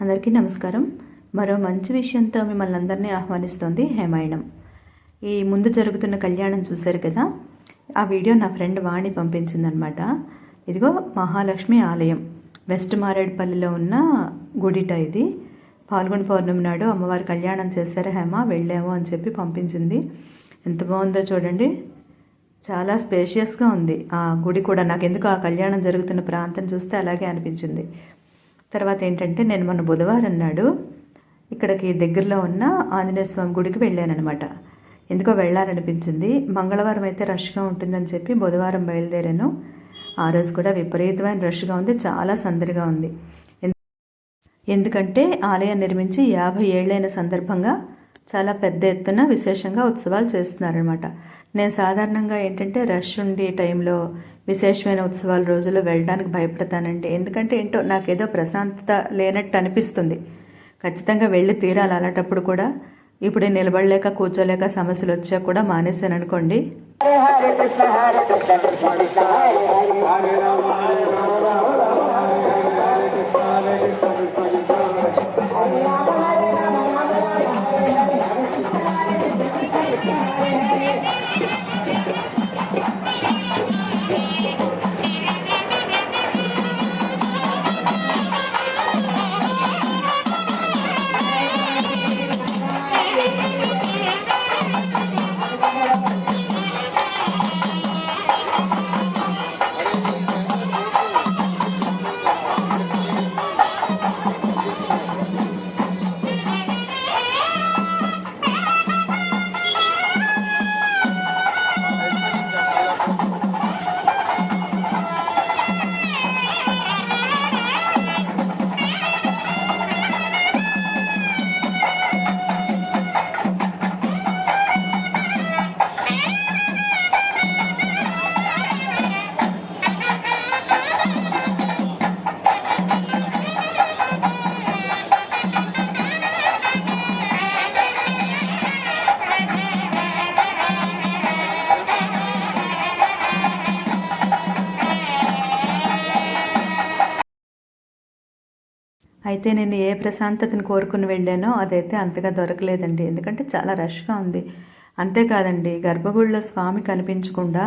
అందరికీ నమస్కారం. మరో మంచి విషయంతో మిమ్మల్ని అందరినీ ఆహ్వానిస్తోంది హేమాయణం. ఈ ముందు జరుగుతున్న కళ్యాణం చూశారు కదా? ఆ వీడియో నా ఫ్రెండ్ వాణి పంపించిందనమాట. ఇదిగో మహాలక్ష్మి ఆలయం. వెస్ట్ మారేడుపల్లిలో ఉన్న గుడిట ఇది. పాల్గొని పౌర్ణమి నాడు అమ్మవారి కళ్యాణం చేశారు హేమ వెళ్ళాము అని చెప్పి పంపించింది. ఎంత బాగుందో చూడండి. చాలా స్పేషియస్గా ఉంది. ఆ గుడి కూడా నాకు ఎందుకు ఆ కళ్యాణం జరుగుతున్న ప్రాంతం చూస్తే అలాగే అనిపించింది. తర్వాత ఏంటంటే నేను మొన్న బుధవారం నాడు ఇక్కడికి దగ్గరలో ఉన్న ఆంజనేయ స్వామి గుడికి వెళ్ళానమాట ఎందుకో వెళ్ళాలనిపించింది. మంగళవారం అయితే రష్గా ఉంటుందని చెప్పి బుధవారం బయలుదేరాను. ఆ రోజు కూడా విపరీతమైన రష్గా ఉంది. చాలా సందడిగా ఉంది. ఎందుకంటే ఆలయం నిర్మించి యాభై ఏళ్ళైన సందర్భంగా చాలా పెద్ద ఎత్తున విశేషంగా ఉత్సవాలు చేస్తున్నారనమాట నేను సాధారణంగా ఏంటంటే రష్ ఉండే టైంలో విశేషమైన ఉత్సవాల రోజుల్లో వెళ్ళడానికి భయపడతానండి. ఎందుకంటే ఏంటో నాకేదో ప్రశాంతత లేనట్టు అనిపిస్తుంది. ఖచ్చితంగా వెళ్ళి తీరాలి అలాంటప్పుడు కూడా. ఇప్పుడు నిలబడలేక కూర్చోలేక సమస్యలు వచ్చా కూడా మానేశాను అనుకోండి. Hare Thank you. అయితే నేను ఏ ప్రశాంతతను కోరుకుని వెళ్ళానో అదైతే అంతగా దొరకలేదండి. ఎందుకంటే చాలా రష్గా ఉంది. అంతేకాదండి గర్భగుడిలో స్వామి కనిపించకుండా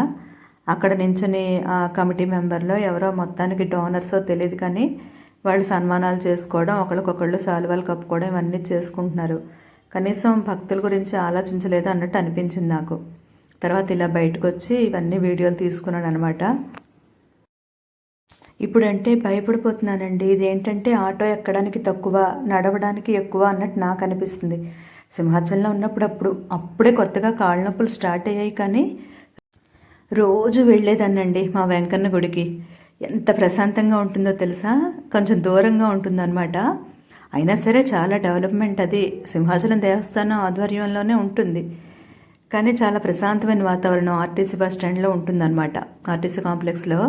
అక్కడ నించుని ఆ కమిటీ మెంబర్లో ఎవరో మొత్తానికి డోనర్సో తెలియదు కానీ వాళ్ళు సన్మానాలు చేసుకోవడం ఒకళ్ళకొకళ్ళు సాలువాలు కప్పుకోవడం ఇవన్నీ చేసుకుంటున్నారు. కనీసం భక్తుల గురించి ఆలోచించలేదు అన్నట్టు అనిపించింది నాకు. తర్వాత ఇలా బయటకు వచ్చి ఇవన్నీ వీడియోలు తీసుకున్నాను అనమాట ఇప్పుడంటే భయపడిపోతున్నానండి. ఇదేంటంటే ఆటో ఎక్కడానికి తక్కువ నడవడానికి ఎక్కువ అన్నట్టు నాకు అనిపిస్తుంది సింహాచలంలో ఉన్నప్పుడు అప్పుడు అప్పుడే కొత్తగా కాళ్ళ నొప్పులు స్టార్ట్ అయ్యాయి కానీ రోజు వెళ్ళేదాన్నండి మా వెంకన్న గుడికి. ఎంత ప్రశాంతంగా ఉంటుందో తెలుసా? కొంచెం దూరంగా ఉంటుందన్నమాట. అయినా సరే చాలా డెవలప్మెంట్ అది. సింహాచలం దేవస్థానం ఆధ్వర్యంలోనే ఉంటుంది. కానీ చాలా ప్రశాంతమైన వాతావరణం ఆర్టీసీ బస్ స్టాండ్లో ఉంటుందన్నమాట. ఆర్టీసీ కాంప్లెక్స్లో.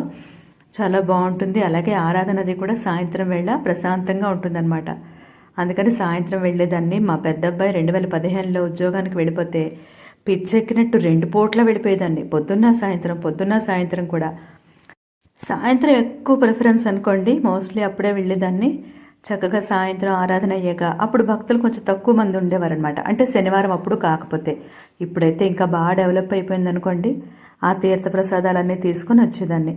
చాలా బాగుంటుంది. అలాగే ఆరాధనది కూడా సాయంత్రం వేళ ప్రశాంతంగా ఉంటుందన్నమాట. అందుకని సాయంత్రం వెళ్ళేదాన్ని. మా పెద్ద అబ్బాయి రెండు వేల పదిహేనులో ఉద్యోగానికి వెళ్ళిపోతే పిచ్చెక్కినట్టు రెండు పూట్ల వెళ్ళిపోయేదాన్ని. పొద్దున్న సాయంత్రం పొద్దున్న సాయంత్రం కూడా. సాయంత్రం ఎక్కువ ప్రిఫరెన్స్ అనుకోండి. మోస్ట్లీ అప్పుడే వెళ్ళేదాన్ని. చక్కగా సాయంత్రం ఆరాధన అయ్యాక అప్పుడు భక్తులు కొంచెం తక్కువ మంది ఉండేవారనమాట అంటే శనివారం అప్పుడు కాకపోతే. ఇప్పుడైతే ఇంకా బాగా డెవలప్ అయిపోయింది అనుకోండి ఆ తీర్థ ప్రసాదాలన్నీ తీసుకొని వచ్చేదాన్ని.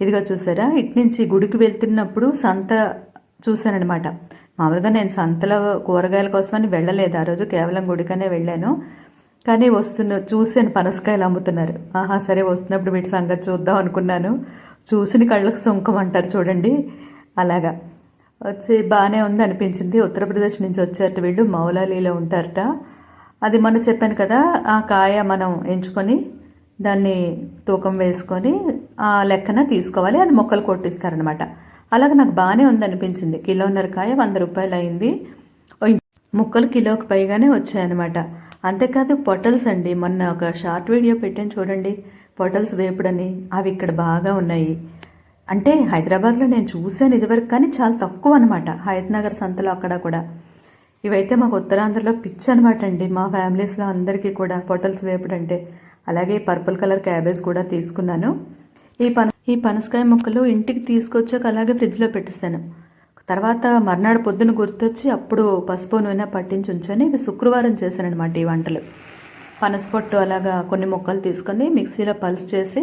ఇదిగో చూసారా? ఇటు నుంచి గుడికి వెళ్తున్నప్పుడు సంత చూశానమాట మామూలుగా నేను సంతలో కూరగాయల కోసమని వెళ్ళలేదు. ఆ రోజు కేవలం గుడికనే వెళ్ళాను. కానీ వస్తున్న చూసాను పనసకాయలు అమ్ముతున్నారు. ఆహా సరే వస్తున్నప్పుడు వీటి సంగతి చూద్దాం అనుకున్నాను. చూసిన కళ్ళకు సుంకం అంటారు చూడండి. అలాగా. వచ్చి బాగానే ఉంది అనిపించింది. ఉత్తరప్రదేశ్ నుంచి వచ్చారట వీళ్ళు మౌలాలీలో ఉంటారట. అది మొన్న చెప్పాను కదా ఆ కాయ మనం ఎంచుకొని దాన్ని తూకం వేసుకొని లెక్కన తీసుకోవాలి. అది మొక్కలు కొట్టిస్తారనమాట అలాగే నాకు బాగానే ఉంది అనిపించింది కిలోన్నర కాయ వంద రూపాయలు అయింది ముక్కలు కిలోకి పైగానే వచ్చాయన్నమాట. అంతేకాదు పొటల్స్ అండి. మొన్న ఒక షార్ట్ వీడియో పెట్టాను చూడండి. పొటల్స్ వేపుడని. అవి ఇక్కడ బాగా ఉన్నాయి. అంటే హైదరాబాద్లో నేను చూశాను ఇదివరకు కానీ చాలా తక్కువ అనమాట హయత్నగర్ సంతలో అక్కడ కూడా. ఇవైతే మాకు ఉత్తరాంధ్రలో పిచ్ అనమాట అండి. మా ఫ్యామిలీస్లో అందరికీ కూడా పొటల్స్ వేపుడంటే అలాగే పర్పుల్ కలర్ క్యాబేజ్ కూడా తీసుకున్నాను. ఈ పన ఈ పనసకాయ ముక్కలు ఇంటికి తీసుకొచ్చాక అలాగే ఫ్రిడ్జ్లో పెట్టేశాను. తర్వాత మర్నాడు పొద్దున గుర్తొచ్చి అప్పుడు పసుపు నూనె పట్టించి ఉంచాను. ఇవి శుక్రవారం చేశానమాట ఈ వంటలు. పనసపొట్టు అలాగా కొన్ని ముక్కలు తీసుకొని మిక్సీలో పల్స్ చేసి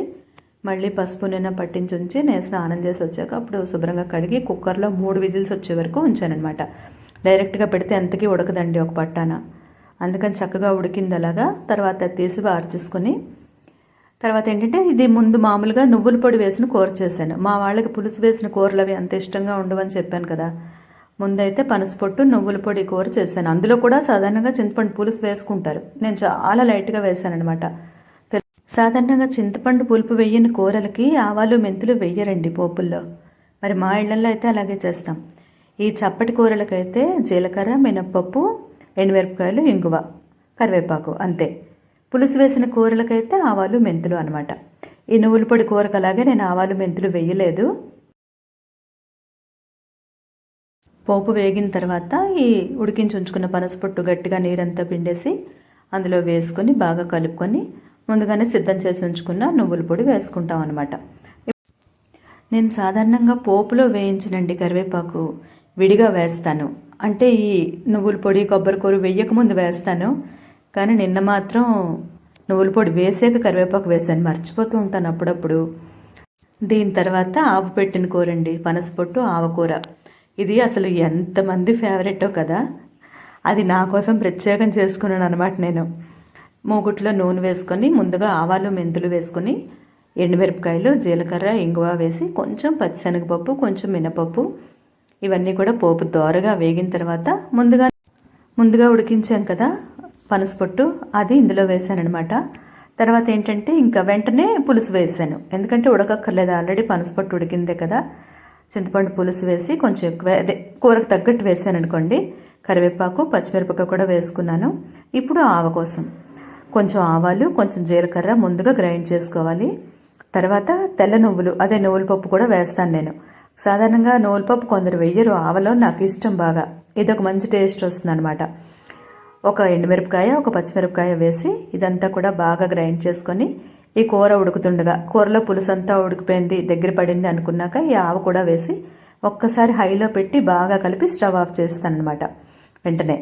మళ్ళీ పసుపు నూనె పట్టించి ఉంచి నేను స్నానం చేసి వచ్చాక అప్పుడు శుభ్రంగా కడిగి కుక్కర్లో మూడు విజిల్స్ వచ్చే వరకు ఉంచానమాట డైరెక్ట్గా పెడితే ఎంతకీ ఉడకదండి ఒక పట్టాన. అందుకని చక్కగా ఉడికింది అలాగా. తర్వాత తీసి వార్చేసుకొని తర్వాత ఏంటంటే ఇది ముందు మామూలుగా నువ్వుల పొడి వేసిన కూర చేశాను. మా వాళ్ళకి పులుసు వేసిన కూరలు అవి అంత ఇష్టంగా ఉండవని చెప్పాను కదా. ముందైతే పనసపొట్టు నువ్వుల పొడి కూర చేశాను. అందులో కూడా సాధారణంగా చింతపండు పులుసు వేసుకుంటారు. నేను చాలా లైట్గా వేశాను అనమాట సాధారణంగా చింతపండు పులుపు వెయ్యని కూరలకి ఆవాలు మెంతులు వెయ్యరండి పోపుల్లో. మరి మా ఇళ్ళలో అయితే అలాగే చేస్తాం. ఈ చప్పటి కూరలకైతే జీలకర్ర మినప్పప్పు ఎండుమిరపకాయలు ఇంగువ కరివేపాకు అంతే. పులుసు వేసిన కూరలకైతే ఆవాలు మెంతులు అనమాట ఈ నువ్వుల పొడి కూరకు అలాగే నేను ఆవాలు మెంతులు వేయలేదు. పోపు వేగిన తర్వాత ఈ ఉడికించి ఉంచుకున్న పనసపొట్టు గట్టిగా నీరంతా పిండేసి అందులో వేసుకొని బాగా కలుపుకొని ముందుగానే సిద్ధం చేసి ఉంచుకున్న నువ్వుల పొడి వేసుకుంటాం అనమాట నేను సాధారణంగా పోపులో వేయించినండి కరివేపాకు విడిగా వేస్తాను. అంటే ఈ నువ్వుల పొడి కొబ్బరి కూర వేయకముందు వేస్తాను. కానీ నిన్న మాత్రం నువ్వుల పొడి వేసాక కరివేపాకు వేసాను. మర్చిపోతూ ఉంటాను అప్పుడప్పుడు. దీని తర్వాత ఆవు పెట్టిన కూరండి పనసపొట్టు ఆవకూర. ఇది అసలు ఎంతమంది ఫేవరెటో కదా. అది నా కోసం ప్రత్యేకం చేసుకున్నాను అనమాట నేను. మూగుట్లో నూనె వేసుకొని ముందుగా ఆవాలు మెంతులు వేసుకొని ఎండుమిరపకాయలు జీలకర్ర ఇంగువ వేసి కొంచెం పచ్చిశనగపప్పు కొంచెం మినపప్పు ఇవన్నీ కూడా పోపు దోరగా వేగిన తర్వాత ముందుగా ముందుగా ఉడికించాం కదా. పనసపొట్టు అది ఇందులో వేసానమాట తర్వాత ఏంటంటే ఇంకా వెంటనే పులుసు వేసాను. ఎందుకంటే ఉడకక్కర్లేదు ఆల్రెడీ పనసపొట్టు ఉడికిందే కదా. చింతపండు పులుసు వేసి కొంచెం ఎక్కువ అదే కూరకు తగ్గట్టు వేసాను అనుకోండి కరివేపాకు పచ్చిమిరపకాయ కూడా వేసుకున్నాను. ఇప్పుడు ఆవ కోసం. కొంచెం ఆవాలు కొంచెం జీలకర్ర ముందుగా గ్రైండ్ చేసుకోవాలి. తర్వాత తెల్ల నువ్వులు అదే నువ్వుల పప్పు కూడా వేస్తాను నేను. సాధారణంగా నువ్వుల పప్పు కొందరు వెయ్యరు ఆవలో నాకు ఇష్టం బాగా. ఇది ఒక మంచి టేస్ట్ వస్తుంది అనమాట ఒక ఎండుమిరపకాయ ఒక పచ్చిమిరపకాయ వేసి ఇదంతా కూడా బాగా గ్రైండ్ చేసుకొని ఈ కూర ఉడుకుతుండగా కూరలో పులుసు అంతా ఉడికిపోయింది దగ్గర పడింది అనుకున్నాక ఈ ఆవు కూడా వేసి ఒక్కసారి హైలో పెట్టి బాగా కలిపి స్టవ్ ఆఫ్ చేస్తాను అనమాట వెంటనే.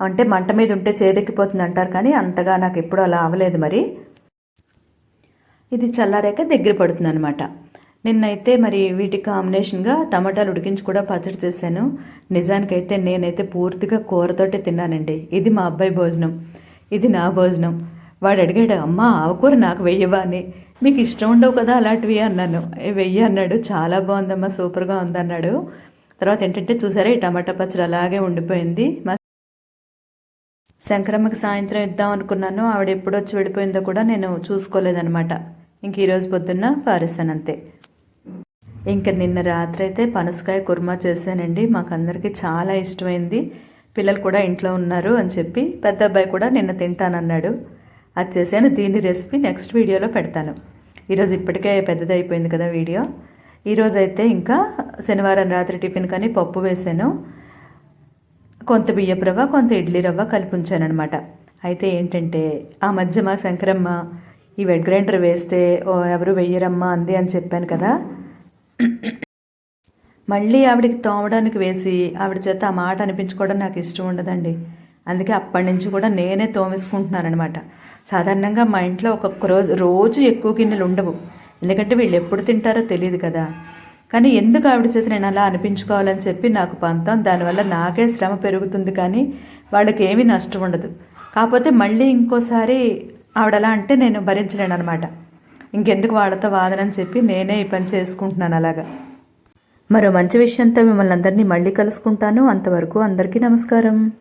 అంటే మంట మీద ఉంటే చేదెక్కిపోతుంది అంటారు కానీ అంతగా నాకు ఎప్పుడూ అలా అవ్వలేదు మరి. ఇది చల్లారాక దగ్గర పడుతుంది అనమాట నిన్నైతే మరి వీటి కాంబినేషన్గా టమాటాలు ఉడికించి కూడా పచ్చడి చేశాను. నిజానికైతే నేనైతే పూర్తిగా కూరతోటే తిన్నానండి. ఇది మా అబ్బాయి భోజనం. ఇది నా భోజనం. వాడు అడిగాడు అమ్మ ఆవకూర నాకు వెయ్యవా అని. మీకు ఇష్టం ఉండవు కదా అలాంటివి? అన్నాను. వెయ్యి అన్నాడు. చాలా బాగుందమ్మా సూపర్గా ఉందన్నాడు. తర్వాత ఏంటంటే చూసారా ఈ టమాటా పచ్చడి అలాగే ఉండిపోయింది. మా శంకరమ్మకి సాయంత్రం ఇద్దాం అనుకున్నాను. ఆవిడ ఎప్పుడొచ్చి విడిపోయిందో వెళ్ళిపోయిందో కూడా నేను చూసుకోలేదనమాట ఇంక ఈరోజు పొద్దున్న పారేశాను అంతే. ఇంకా నిన్న రాత్రి అయితే పనసకాయ కుర్మా చేశానండి. మాకందరికీ చాలా ఇష్టమైంది. పిల్లలు కూడా ఇంట్లో ఉన్నారు అని చెప్పి పెద్ద అబ్బాయి కూడా నిన్న తింటానన్నాడు. అది చేశాను. దీని రెసిపీ నెక్స్ట్ వీడియోలో పెడతాను. ఈరోజు ఇప్పటికే పెద్దదైపోయింది కదా వీడియో. ఈరోజు అయితే ఇంకా శనివారం రాత్రి టిఫిన్ కానీ పప్పు వేసాను కొంత బియ్యపు రవ్వ కొంత ఇడ్లీ రవ్వ కలిపి ఉంచానమాట అయితే ఏంటంటే ఆ మధ్య మా శంకరమ్మ ఈ వెడ్ గ్రైండర్ వేస్తే ఓ ఎవరు వెయ్యరమ్మా అంది అని చెప్పాను కదా. మళ్ళీ ఆవిడకి తోమడానికి వేసి ఆవిడ చేత ఆ మాట అనిపించుకోవడం నాకు ఇష్టం ఉండదండి. అందుకే అప్పటి నుంచి కూడా నేనే తోమేసుకుంటున్నానమాట సాధారణంగా మా ఇంట్లో ఒక్కొక్క రోజు రోజు ఎక్కువ గిన్నెలు ఉండవు. ఎందుకంటే వీళ్ళు ఎప్పుడు తింటారో తెలియదు కదా. కానీ ఎందుకు ఆవిడ చేత నేను అలా అనిపించుకోవాలని చెప్పి నాకు పంతం. దానివల్ల నాకే శ్రమ పెరుగుతుంది కానీ వాళ్ళకి ఏమీ నష్టం ఉండదు. కాకపోతే మళ్ళీ ఇంకోసారి ఆవిడ అలా అంటే నేను భరించలేను అనమాట ఇంకెందుకు వాళ్ళతో వాదనని చెప్పి నేనే ఈ పని చేసుకుంటున్నాను అలాగా. మరో మంచి విషయంతో మిమ్మల్ని అందరినీ మళ్ళీ కలుసుకుంటాను. అంతవరకు అందరికీ నమస్కారం.